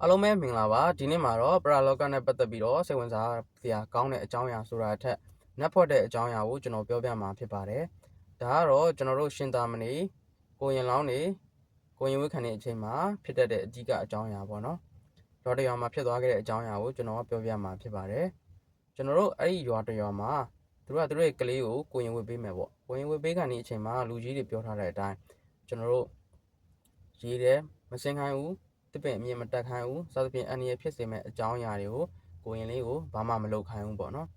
အားလုံးပဲမင်္ဂလာပါဒီနေ့မှာတော့ပရာလောကနဲ့ပတ်သက်ပြီးတော့စိတ်ဝင်စားစရာကောင်းတဲ့အကြောင်းအရာဆိုတာအထက်နက်ဖွက်တဲ့အကြောင်းအရာကိုကျွန်တော်ပြောပြမှာဖြစ်ပါတယ်ဒါကတော့ကျွန်တော်တို့ရှင်သာမဏေကိုရင်လောင်းနေကိုရင်ဝိခံနေအချိန်မှာဖြစ်တတ်တဲ့အဓိကအကြောင်းအရာပေါ့နော်ရွာတစ်ရွာမှာဖြစ်သွားခဲ့တဲ့အကြောင်းအရာကိုကျွန်တော်ပြောပြမှာဖြစ်ပါတယ်ကျွန်တော်တို့အဲ့ဒီရွာတစ်ရွာမှာသူတို့ကသူတို့ရဲ့ကလေးကိုကိုရင်ဝိပေးမယ်ပေါ့ကိုရင်ဝိပေးခံနေအချိန်မှာလူကြီးတွေပြောထားတဲ့အတိုင်းကျွန်တော်တို့ရေးတယ်မစင်ခိုင်းဘူး တစ်ပင်အမြင်မတက်ခိုင်းဘူးစသဖြင့်အန္တရာယ်ဖြစ်စေမဲ့အကြောင်းအရာတွေကိုကိုရင်လေးကိုဘာမှမလုပ်ခိုင်းဘူးပေါ့နော်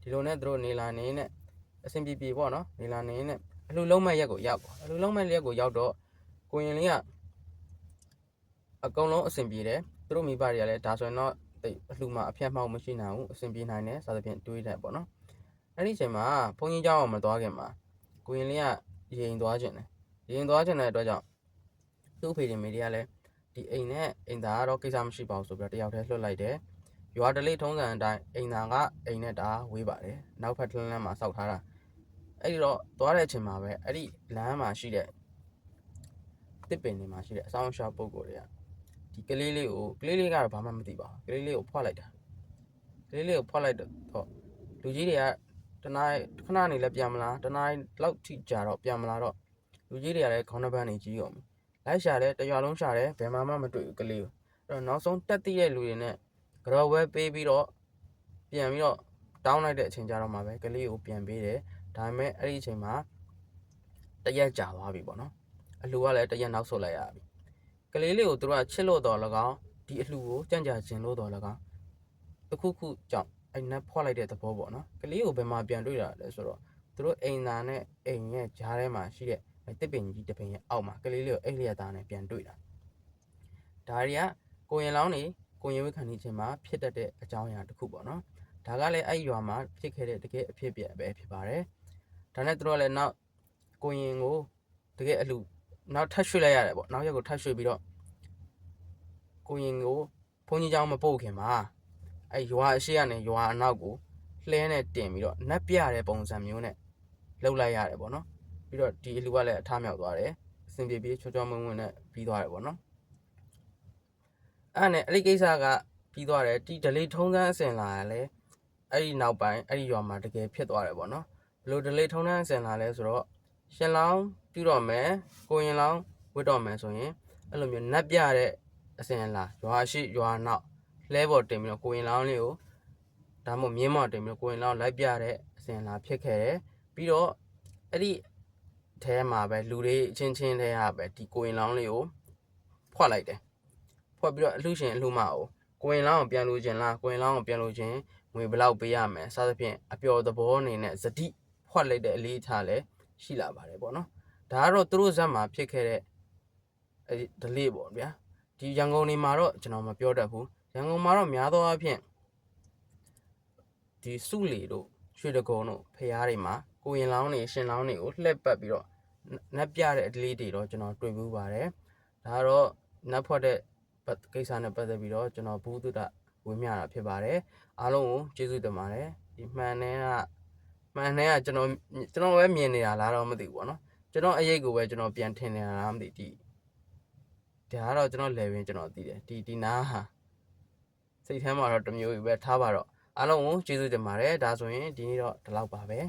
ဒီလိုနဲ့သူတို့နေလာနေနဲ့အဆင်ပြေပြေပေါ့နော်နေလာနေနဲ့အလှလုံးမဲ့ရက်ကိုရောက်အလှလုံးမဲ့ရက်ကိုရောက်တော့ကိုရင်လေးကအကုန်လုံးအဆင်ပြေတယ်သူတို့မိဘတွေကလည်းဒါဆိုရင်တော့တိတ်အလှမှာအဖြတ်မှောက်မရှိနိုင်ဘူးအဆင်ပြေနိုင်တယ်စသဖြင့်တွေးတယ်ပေါ့နော်အဲ့ဒီအချိန်မှာဘုန်းကြီးเจ้าအောင်မသွားခင်မှာကိုရင်လေးကရင်သွားခြင်းတယ်ရင်သွားခြင်းတဲ့အတွက်ကြောင့်သူ့ဖေဒီမေတွေကလည်း ဒီအိမ်နဲ့အိမ်သားကတော့ကိစ္စမရှိပါဘူးဆိုပြီးတော့တယောက်တည်းလွှတ်လိုက်တယ်။ရွာတလေးထုံးစံအတိုင်းအိမ်သားကအိမ်နဲ့ဒါဝေးပါတယ်။နောက်ဖက်ထလန်းလန်းမှာစောက်ထားတာ။အဲ့ဒီတော့သွားတဲ့အချိန်မှာပဲအဲ့ဒီလမ်းမှာရှိတဲ့တစ်ပင်တွေမှာရှိတဲ့အဆောင်ရှာပုံကိုတွေကဒီကလေးလေးကိုကလေးလေးကတော့ဘာမှမသိပါဘူး။ကလေးလေးကိုဖွက်လိုက်တာ။ကလေးလေးကိုဖွက်လိုက်တော့လူကြီးတွေကတနားခဏနေလဲပြန်မလားတနားလောက်ထိကြာတော့ပြန်မလားတော့လူကြီးတွေကလည်းခေါင်းနှပန်းနေကြီးအောင် လိုက်ရှာတယ်တရွာလုံးရှာတယ်ဘယ်မှမမတွေ့ဘူးကလေးကိုအဲ့တော့နောက်ဆုံးတက်တည့်တဲ့လူတွေနဲ့ကြော်ဝဲပေးပြီးတော့ပြန်ပြီးတော့တောင်းလိုက်တဲ့အချိန်ကြတော့မှပဲကလေးကိုပြန်ပေးတယ်ဒါပေမဲ့အဲ့ဒီအချိန်မှာတရက်ကြာသွားပြီပေါ့နော်အလှကလည်းတရက်နောက်ဆုတ်လိုက်ရပြီကလေးလေးကိုသူတို့ကချစ်လို့တော်၎င်းဒီအလှကိုကြံ့ကြာခြင်းလို့တော်၎င်းတစ်ခုခုကြောင့်အဲ့နက်ဖွက်လိုက်တဲ့သဘောပေါ့နော်ကလေးကိုဘယ်မှာပြန်တွေ့တာလဲဆိုတော့သူတို့အိမ်သားနဲ့အိမ်ရဲ့ဂျားထဲမှာရှိတဲ့အဲ့ တစ်ပင်ကြီးတစ်ပင်ရဲ့အောက်မှာကလေးလေးကိုအိတ်လျက်သားနဲ့ပြန်တွေ့တာဒါတွေကကိုရင်လောင်းနေကိုရင်ဝိခံနေခြင်းမှာဖြစ်တတ်တဲ့အကြောင်းအရာတစ်ခုပေါ့နော်ဒါကလည်းအဲ့ဒီရွာမှာဖြစ်ခဲ့တဲ့တကယ်အဖြစ်အပျက်ပဲဖြစ်ပါတယ်ဒါနဲ့သူတို့ကလည်းနောက်ကိုရင်ကိုတကယ်အလူနောက်ထပ်ရွှေ့လိုက်ရတယ်ပေါ့နောက်ရက်ကိုထပ်ရွှေ့ပြီးတော့ကိုရင်ကိုဘုန်းကြီးကျောင်းမပို့ခင်မှာအဲ့ရွာအရှိကနေရွာအနောက်ကိုလှဲနဲ့တင်ပြီးတော့နက်ပြတဲ့ပုံစံမျိုးနဲ့လှုပ်လိုက်ရတယ်ပေါ့နော် ပြီးတော့ဒီအလူကလည်းအထားမြောက်သွားတယ်အဆင်ပြေပြေချောချောမွန်းမွန်းနဲ့ပြီးသွားတယ်ပေါ့နော်အဲ့ဒါနဲ့အဲ့ဒီကိစ္စကပြီးသွားတယ်ဒီ delay ထုံးစမ်းအစဉ်လာရလဲအဲ့ဒီနောက်ပိုင်းအဲ့ဒီရွာမှာတကယ်ဖြစ်သွားတယ်ပေါ့နော်ဘယ်လို delay ထုံးစမ်းအစဉ်လာလဲဆိုတော့ရှင်လောင်းပြုတော့မယ်ကိုရင်လောင်းဝတ်တော့မယ်ဆိုရင်အဲ့လိုမျိုးနက်ပြတဲ့အစဉ်လာရွာရှိရွာနောက်လဲပေါ်တင်ပြီးတော့ကိုရင်လောင်းလေးကိုဒါမှမဟုတ်မြင်းမော်တင်ပြီးတော့ကိုရင်လောင်းလိုက်ပြတဲ့အစဉ်လာဖြစ်ခဲ့တယ်ပြီးတော့အဲ့ဒီ အဲမှာပဲလူတွေအချင်းချင်းထဲကပဲဒီကိုရင်လောင်းလေးကိုဖွက်လိုက်တယ်ဖွက်ပြီးတော့အလှရှင်အလှမကိုကိုရင်လောင်းကိုပြန်လို့ခြင်းလားကိုရင်လောင်းကိုပြန်လို့ခြင်းငွေဘယ်လောက်ပေးရမယ်စသဖြင့်အပျော်သဘောအနေနဲ့ဇတိဖွက်လိုက်တဲ့အလေးထားလဲရှိလာပါတယ်ပေါ့နော်ဒါကတော့သူတို့ဇက်မှာဖြစ်ခဲ့တဲ့အဲဒီဒလေးပေါ့ဗျာဒီရန်ကုန်နေမှာတော့ကျွန်တော်မပြောတတ်ဘူးရန်ကုန်မှာတော့များသောအားဖြင့်ဒီစုလီတို့ရွှေတကုံတို့ဖျားတွေမှာ ကိုရင်လောင်းနေရှင်လောင်းတွေကိုလှည့်ပတ်ပြီးတော့နက်ပြတဲ့အဒလေးတွေတော့ကျွန်တော်တွေ့ဘူးပါတယ်ဒါကတော့နက်ဖွက်တဲ့ပတ်ကိစ္စနဲ့ပတ်သက်ပြီးတော့ကျွန်တော်ဘူးတုဒဝင်းမြတာဖြစ်ပါတယ်အားလုံးကိုကျေးဇူးတင်ပါတယ်ဒီမှန်တဲ့ကမှန်တဲ့ကကျွန်တော်ကျွန်တော်ပဲမြင်နေတာလားတော့မသိဘူးပေါ့နော်ကျွန်တော်အရေးကိုပဲကျွန်တော်ပြန်ထင်နေတာလားမသိဒီဒါကတော့ကျွန်တော် level ကျွန်တော်သိတယ်ဒီဒီနားဟာစိတ်ထဲမှာတော့တစ်မျိုးပဲထားပါတော့အားလုံးကိုကျေးဇူးတင်ပါတယ်ဒါဆိုရင်ဒီနေ့တော့ဒီလောက်ပါပဲ